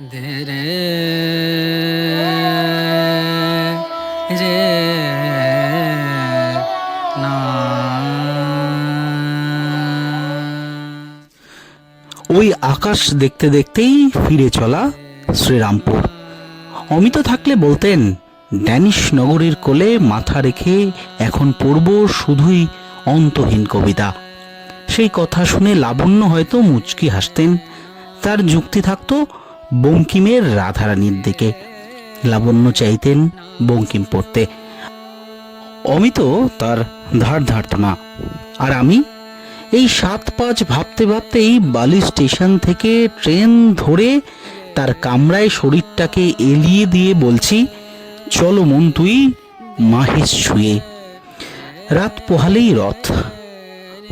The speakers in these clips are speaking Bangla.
রে না। ওই আকাশ দেখতে দেখতেই ফিরে চলা শ্রীরামপুর। অমিত থাকলে বলতেন, ড্যানিশ নগরীর কোলে মাথা রেখে এখন পড়ব শুধুই অন্তহীন কবিতা। সেই কথা শুনে লাবণ্য হয়তো মুচকি হাসতেন। তার যুক্তি থাকতো বঙ্কিমের রাধারানীর দিকে। লাবণ্য চাইতেন বঙ্কিম পড়তে। অমিত তার ধার ধারত না। আর আমি এই সাত পাঁচ ভাবতে ভাবতেই বালি স্টেশন থেকে ট্রেন ধরে তার কামরায় শরীরটাকে এলিয়ে দিয়ে বলছি, চলো মন তুই মাহেশ ছুঁয়ে। রাত পোহালেই রথ।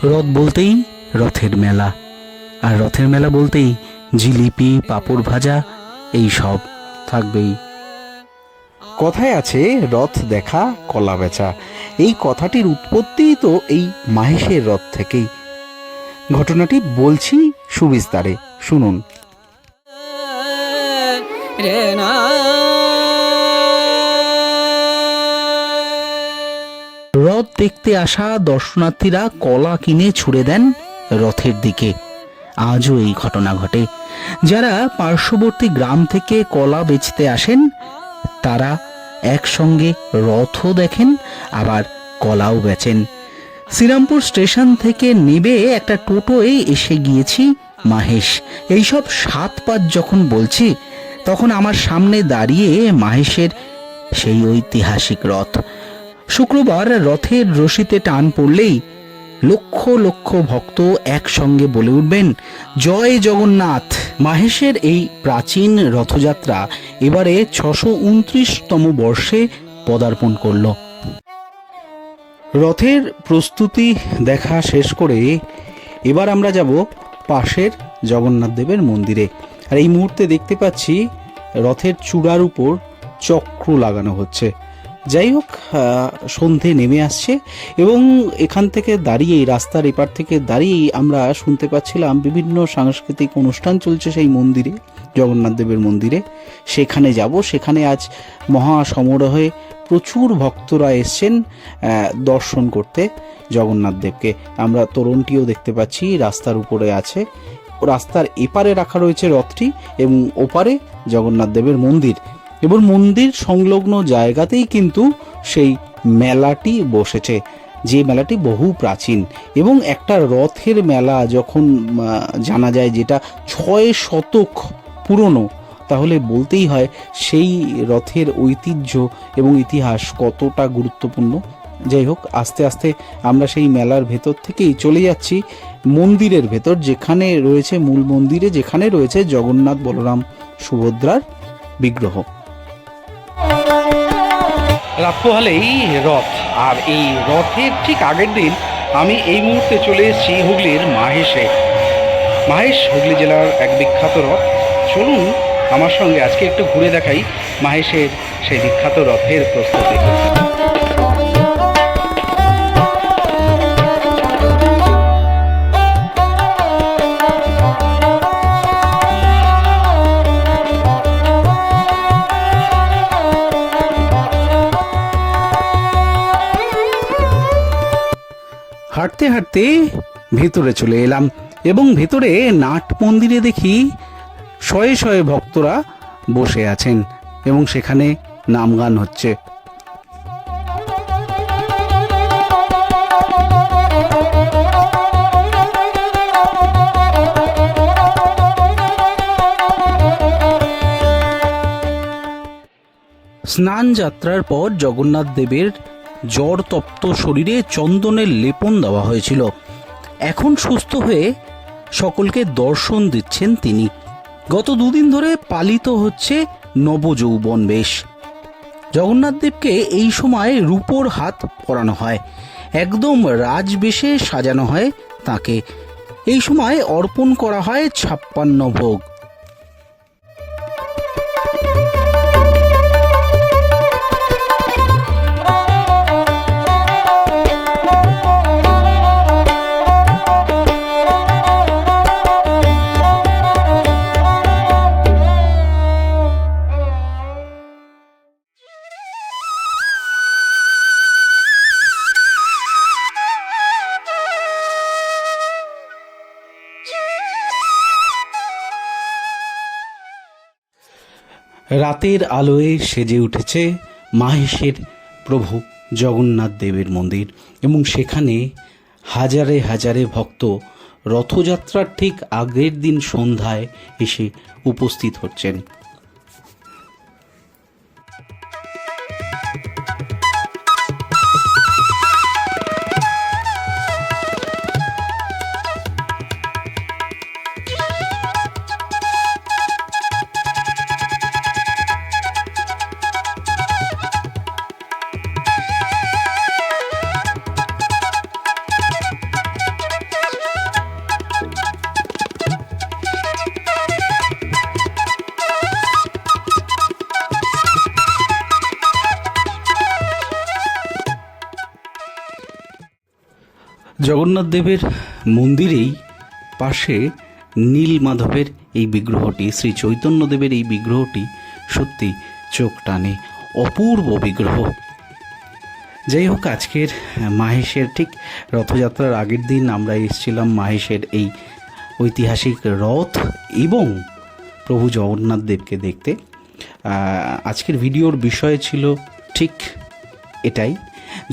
রথ বলতেই রথের মেলা। আর রথের মেলা বলতেই জিলিপি পাঁপড় ভাজা এই সব থাকবেই। কথায় আছে রথ দেখা কলা বেচা। এই কথাটির উৎপত্তিই তো এই মাহেশের রথ থেকেই। ঘটনাটি বলছি সুবিস্তারে শুনুন। রথ দেখতে আসা দর্শনার্থীরা কলা কিনে ছুড়ে দেন রথের দিকে। আজও এই ঘটনা ঘটে। যারা পার্শ্ববর্তী গ্রাম থেকে কলা বেচতে আসেন, তারা একসঙ্গে রথও দেখেন, আবার কলাও বেচেন। শ্রীরামপুর স্টেশন থেকে নেবে একটা টোটোয় এসে গিয়েছি, মাহেশ। এইসব সাত পাঁচ যখন বলছি, তখন আমার সামনে দাঁড়িয়ে মাহেশের সেই ঐতিহাসিক রথ। শুক্রবার রথের রশিতে টান পড়লেই লক্ষ লক্ষ ভক্ত একসঙ্গে বলে উঠবেন, জয় জগন্নাথ। মাহেশের এই প্রাচীন রথযাত্রা এবারে ছশো উনত্রিশতম বর্ষে পদার্পণ করল। রথের প্রস্তুতি দেখা শেষ করে এবার আমরা যাব পাশের জগন্নাথ দেবের মন্দিরে। আর এই মুহূর্তে দেখতে পাচ্ছি রথের চূড়ার উপর চক্র লাগানো হচ্ছে। যাই হোক সন্ধে নেমে আসছে এবং এখান থেকে দাঁড়িয়েই, রাস্তার এপার থেকে দাঁড়িয়েই আমরা শুনতে পাচ্ছিলাম বিভিন্ন সাংস্কৃতিক অনুষ্ঠান চলছে সেই মন্দিরে, জগন্নাথ দেবের মন্দিরে। সেখানে যাব, সেখানে আজ মহা সমারোহে প্রচুর ভক্তরা এসছেন দর্শন করতে জগন্নাথ দেবকে। আমরা তরুণটিও দেখতে পাচ্ছি, রাস্তার উপরে আছে। রাস্তার এপারে রাখা রয়েছে রথটি এবং ওপারে জগন্নাথ দেবের মন্দির। এবং মন্দির সংলগ্ন জায়গাতেই কিন্তু সেই মেলাটি বসেছে, যে মেলাটি বহু প্রাচীন এবং একটা রথের মেলা যখন জানা যায় যেটা ছয় শতক পুরনো, তাহলে বলতেই হয় সেই রথের ঐতিহ্য এবং ইতিহাস কতটা গুরুত্বপূর্ণ। যাই হোক, আস্তে আস্তে আমরা সেই মেলার ভেতর থেকেই চলে যাচ্ছি, মন্দিরের ভেতর যেখানে রয়েছে মূল মন্দিরে যেখানে রয়েছে জগন্নাথ বলরাম সুভদ্রার বিগ্রহ। রাত এই রথ। আর এই রথের ঠিক আগের দিন আমি এই মুহূর্তে চলে এসেছি হুগলির মাহেশে। মাহেশ, হুগলি জেলার এক বিখ্যাত রথ। চলুন আমার সঙ্গে আজকে একটু ঘুরে দেখাই মাহেশের সেই বিখ্যাত রথের প্রস্তুতি। হাঁটতে হাঁটতে ভেতরে চলে এলাম এবং ভেতরে নাট মন্দিরে দেখি শয়ে শয়ে ভক্তরা বসে আছেন এবং সেখানে নাম গান হচ্ছে। স্নান যাত্রার পর জগন্নাথ দেবের জ্বর তপ্ত শরীরে চন্দনের লেপন দেওয়া হয়েছিল। এখন সুস্থ হয়ে সকলকে দর্শন দিচ্ছেন তিনি। গত দুদিন ধরে পালিত হচ্ছে নবযৌবন বেশ। জগন্নাথদেবকে এই সময় রূপোর হাত পরানো হয়। একদম রাজবেশে সাজানো হয় তাকে। এই সময় অর্পণ করা হয় ছাপ্পান্ন ভোগ। রাতের আলোয় সেজে উঠেছে মাহেশের প্রভু জগন্নাথ দেবের মন্দির এবং সেখানে হাজারে হাজারে ভক্ত রথযাত্রার ঠিক আগের দিন সন্ধ্যায় এসে উপস্থিত হচ্ছেন। জগন্নাথ দেবের মন্দিরেই পাশে নীল মাধবের এই বিগ্রহটি, শ্রী চৈতন্যদেবের এই বিগ্রহটি সত্যি চোখ টানে। অপূর্ব বিগ্রহ। যাই হোক, আজকের মাহেশের ঠিক রথযাত্রার আগের দিন আমরা এসেছিলাম মাহেশের এই ঐতিহাসিক রথ এবং প্রভু জগন্নাথ দেবকে দেখতে। আজকের ভিডিওর বিষয় ছিল ঠিক এটাই।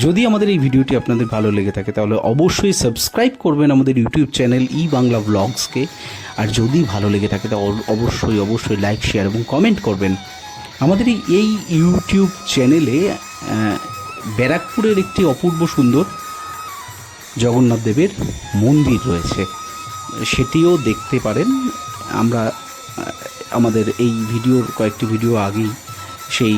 যদি আমাদের এই ভিডিওটি আপনাদের ভালো লেগে থাকে, তাহলে অবশ্যই সাবস্ক্রাইব করবেন আমাদের ইউটিউব চ্যানেল ই বাংলা ব্লগসকে আর যদি ভালো লেগে থাকে তাহলে অবশ্যই অবশ্যই লাইক শেয়ার এবং কমেন্ট করবেন। আমাদের এই এই ইউটিউব চ্যানেলে ব্যারাকপুরের একটি অপূর্ব সুন্দর জগন্নাথ দেবের মন্দির রয়েছে। সেটিও দেখতে পারেন। আমরা আমাদের এই ভিডিওর কয়েকটি ভিডিও আগেই সেই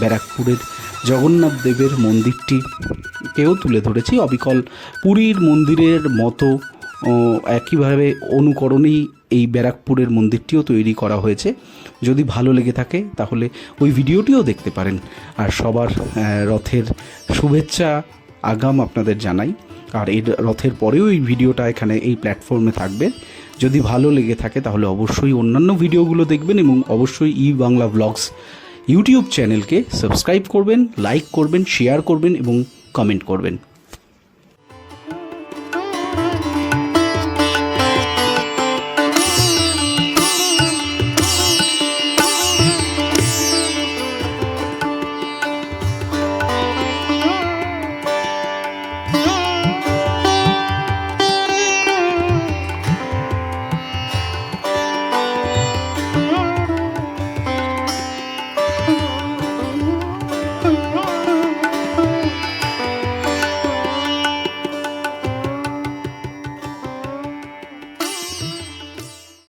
ব্যারাকপুরের জগন্নাথ দেবের মন্দিরটিকেও তুলে ধরেছি। অবিকল পুরীর মন্দিরের মতো একইভাবে অনুকরণেই এই ব্যারাকপুরের মন্দিরটিও তৈরি করা হয়েছে। যদি ভালো লেগে থাকে, তাহলে ওই ভিডিওটিও দেখতে পারেন। আর সবার রথের শুভেচ্ছা আগাম আপনাদের জানাই। আর এর রথের পরেও এই ভিডিওটা এখানে এই প্ল্যাটফর্মে থাকবে। যদি ভালো লেগে থাকে, তাহলে অবশ্যই অন্যান্য ভিডিওগুলো দেখবেন এবং অবশ্যই ই বাংলা ব্লগস ইউটিউব চ্যানেলকে সাবস্ক্রাইব করবেন লাইক করবেন শেয়ার করবেন এবং কমেন্ট করবেন।